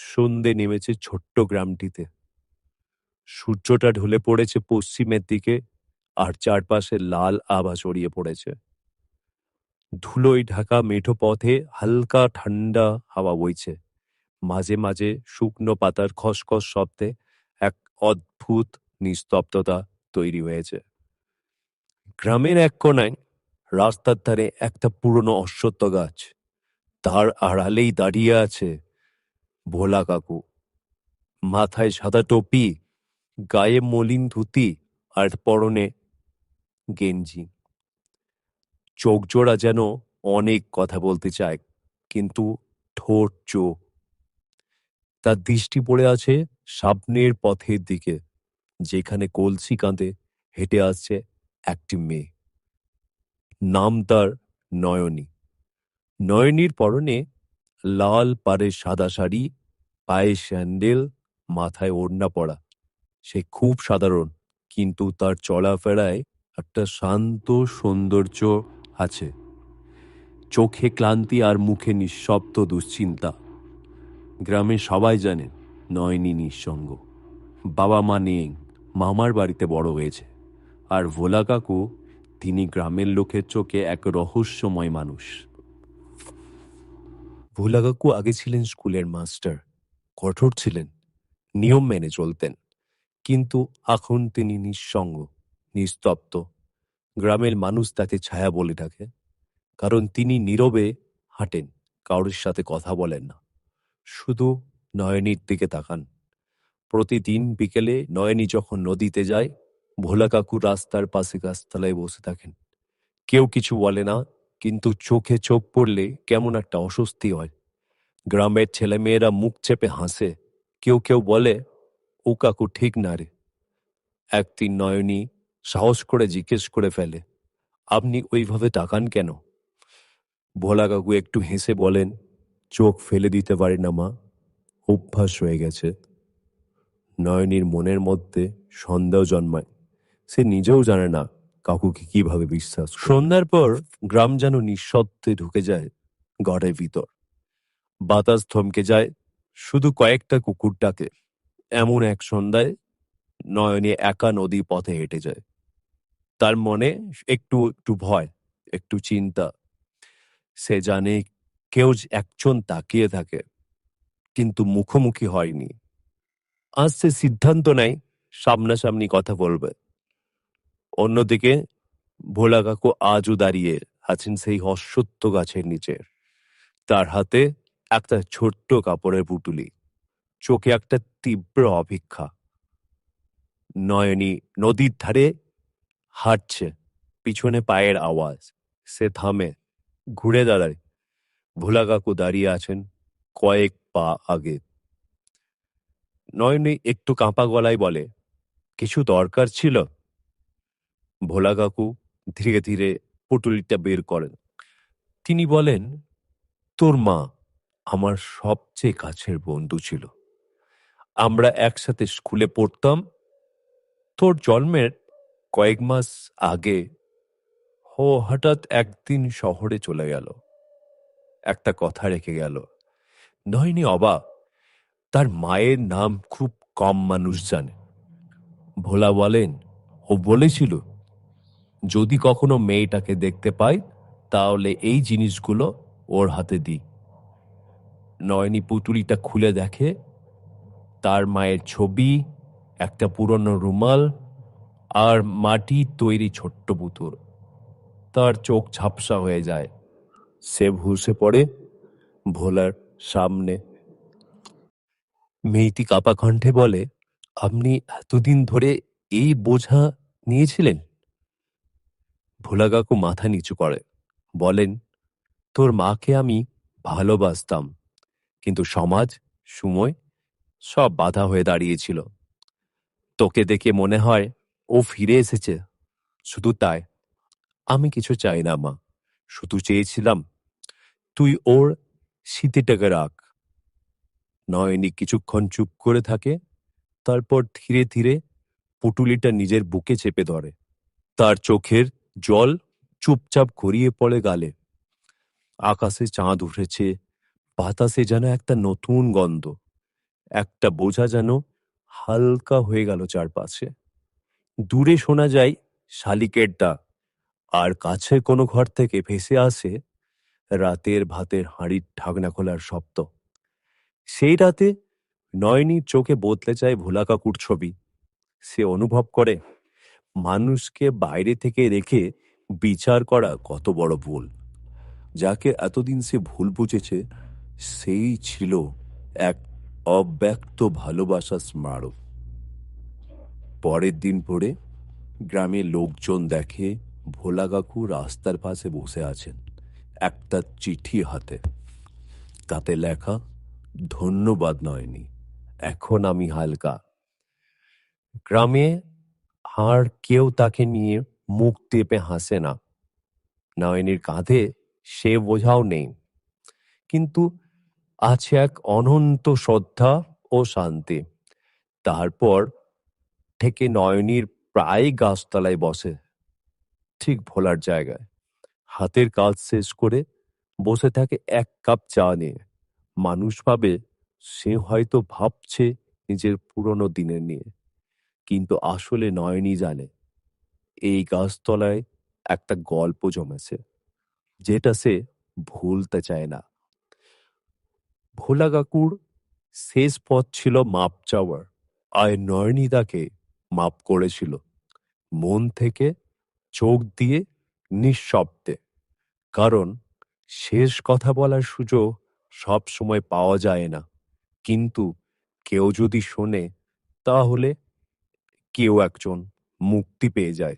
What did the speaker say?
সন্ধে নেমেছে ছোট্ট গ্রামটিতে। সূর্যটা ঢলে পড়েছে পশ্চিমের দিকে আর চারপাশে লাল আভা ছড়িয়ে পড়েছে। ধুলোয় ঢাকা মেঠো পথে হালকা ঠান্ডা হাওয়া বইছে। মাঝে মাঝে শুকনো পাতার খসখস শব্দে এক অদ্ভুত নিস্তব্ধতা তৈরি হয়েছে। গ্রামের এক কোনায় রাস্তার ধারে একটা পুরনো অশ্বত্থ গাছ। তার আড়ালেই দাঁড়িয়ে আছে ভোলা কাকু। মাথায় সাদা টুপি, গায়ে মলিন ধুতি আর পরনে গেঞ্জি। চোখ জোড়া যেন অনেক কথা বলতে চায়, কিন্তু ঠোঁট চোখ তার দৃষ্টি পড়ে আছে সামনের পথের দিকে, যেখানে কলসি কাঁধে হেঁটে আসছে একটি মেয়ে। নাম তার নয়নী। নয়নীর পরনে লাল পাড়ের সাদা শাড়ি পায়ে স্যান্ডেল, মাথায় ওড়না পড়া। সে খুব সাধারণ, কিন্তু তার চলাফেরায় একটা শান্ত সৌন্দর্য আছে। চোখে ক্লান্তি আর মুখে নিঃশব্দ দুশ্চিন্তা। গ্রামে সবাই জানেন নয়নি নিঃসঙ্গ। বাবা মা নেই, মামার বাড়িতে বড় হয়েছে। আর ভোলা কাকু, তিনি গ্রামের লোকের চোখে এক রহস্যময় মানুষ। ভোলা কাকু আগে ছিলেন স্কুলের মাস্টার। কঠোর ছিলেন, নিয়ম মেনে চলতেন। কিন্তু এখন তিনি নিঃসঙ্গ, নিস্তব্ধ। গ্রামের মানুষ তাকে ছায়া বলে ডাকে, কারণ তিনি নীরবে হাঁটেন, কারোর সাথে কথা বলেন না। শুধু নয়নীর দিকে তাকান। প্রতিদিন বিকেলে নয়নী যখন নদীতে যায় ভোলা কাকু রাস্তার পাশে গাছতলায় বসে থাকেন। কেউ কিছু বলে না, কিন্তু চোখে চোখ পড়লে কেমন একটা অস্বস্তি হয়। গ্রামের ছেলেমেয়েরা মুখ চেপে হাসে। কেউ কেউ বলে, ও কাকু ঠিক না রে। একদিন নয়নী সাহস করে জিজ্ঞেস করে ফেলে, আপনি ওইভাবে তাকান কেন? ভোলা কাকু একটু হেসে বলেন, চোখ ফেলে দিতে পারি না মা, অভ্যাস হয়ে গেছে। নয়নীর মনের মধ্যে সন্দেহ জন্মায়। সে নিজেও জানে না কাকুকে কীভাবে বিশ্বাস সন্ধ্যার পর গ্রাম যেন নিঃশব্দে ঢুকে যায় ঘরের ভিতর। বাতাস থমকে যায় শুধু কয়েকটা কুকুর ডাকে এমন এক সন্ধ্যায় নয়নী একা নদী পথে হেঁটে যায়। তার মনে একটু একটু ভয়, একটু চিন্তা। সে জানে কেউ একজন তাকিয়ে থাকে, কিন্তু মুখোমুখি হয়নি। আজ সে সিদ্ধান্ত নেয় সামনাসামনি কথা বলবে। অন্যদিকে ভোলা কাকু আজও দাঁড়িয়ে আছেন সেই অশ্বত্থ গাছের নিচে। তার হাতে একটা ছোট্ট কাপড়ের পুটুলি। চোখে একটা তীব্র অপেক্ষা। নয়নী নদীর ধারে হাঁটছে, পিছনে পায়ের আওয়াজ। সে থামে, ঘুরে দাঁড়ায়। ভোলা কাকু দাঁড়িয়ে আছেন কয়েক পা আগে। নয়নী একটু কাঁপা গলায় বলে, কিছু দরকার ছিল? ভোলা কাকু ধীরে ধীরে পুটুলিটা বের করেন। তিনি বলেন, তোর মা আমার সবচেয়ে কাছের বন্ধু ছিল। আমরা একসাথে স্কুলে পড়তাম। তোর জন্মের কয়েক মাস আগে ও হঠাৎ একদিন শহরে চলে গেল। একটা কথা রেখে গেল। নয়নি অবাক তার মায়ের নাম খুব কম মানুষ জানে। ভোলা বলেন, ও বলেছিল, যদি কখনো মেয়েটাকে দেখতে পাই, তাহলে এই জিনিসগুলো ওর হাতে দিই। নয়নী পুতুলিটা খুলে দেখে, তার মায়ের ছবি, একটা পুরনো রুমাল আর মাটি তৈরি ছোট্ট পুতুল। তার চোখ ঝাপসা হয়ে যায়। সে ভুসে পড়ে ভোলার সামনে। মেয়েটি কাপা কণ্ঠে বলে, আপনি এতদিন ধরে এই বোঝা নিয়েছিলেন? ভোলা কাকু মাথা নিচু করে, বলেন, তোর মাকে আমি ভালোবাসতাম। কিন্তু সমাজ, সময় সব বাধা হয়ে দাঁড়িয়েছিল। তোকে দেখে মনে হয় ও ফিরে এসেছে। শুধু তাই, আমি কিছু চাই না, মা। শুধু চেয়েছিলাম, তুই ওর স্মৃতিটাকে রাখ। নয়নি কিছুক্ষণ চুপ করে থাকে, তারপর ধীরে ধীরে পুটুলিটা নিজের বুকে চেপে ধরে। তার চোখের জল চুপচাপ গড়িয়ে পড়ে গালে। আকাশে চাঁদ উঠেছে বাতাসে যেন একটা নতুন গন্ধ, একটা বোঝা যেন হালকা হয়ে গেল চারপাশে। দূরে শোনা যায় শালিকের ডাক, আর কাছে কোনো ঘর থেকে ভেসে আসে রাতের ভাতের হাঁড়ির ঢাকনা খোলার শব্দ। সেই রাতে নয়নীর চোখে বদলে যায় ভোলা কাকুর ছবি। সে অনুভব করে, মানুষকে বাইরে থেকে রেখে বিচার করা কত বড় ভুল, যাকে এতদিন সে ভুল বুঝেছে সেই ছিল এক অব্যক্ত ভালোবাসার স্মারক। পরের দিন পরে গ্রামে লোকজন দেখে ভোলা কাকু রাস্তার পাশে বসে আছেন, একটা চিঠি হাতে। তাতে লেখা, ধন্যবাদ নয়নি, এখন আমি হালকা। গ্রামে আর কেউ তাকে নিয়ে মুখ টেপে হাসে না। নয়নের কাঁধে সে বোঝাও নেই। কিন্তু আছে এক অনন্ত শ্রদ্ধা ও শান্তি। তারপর থেকে নয়নীর প্রায় গাছতলায় বসে, ঠিক ভোলার জায়গায়। হাতের কাজ শেষ করে বসে থাকে এক কাপ চা নিয়ে। মানুষ ভাবে সে হয়তো ভাবছে নিজের পুরনো দিনের নিয়ে। কিন্তু আসলে নয়নই জানে, এই গাছতলায় একটা গল্প জমেছে, যেটা সে ভুলতে চায় না। ভোলা কাকুর শেষ পথ ছিল মাপ চাওয়ার। আর নয়নিদাকে মাপ করেছিল। মন থেকে চোখ দিয়ে নিঃশব্দে। কারণ শেষ কথা বলার সুযোগ সব সময় পাওয়া যায় না। কিন্তু কেউ যদি শোনে, তাহলে কেউ একজন মুক্তি পেয়ে যায়।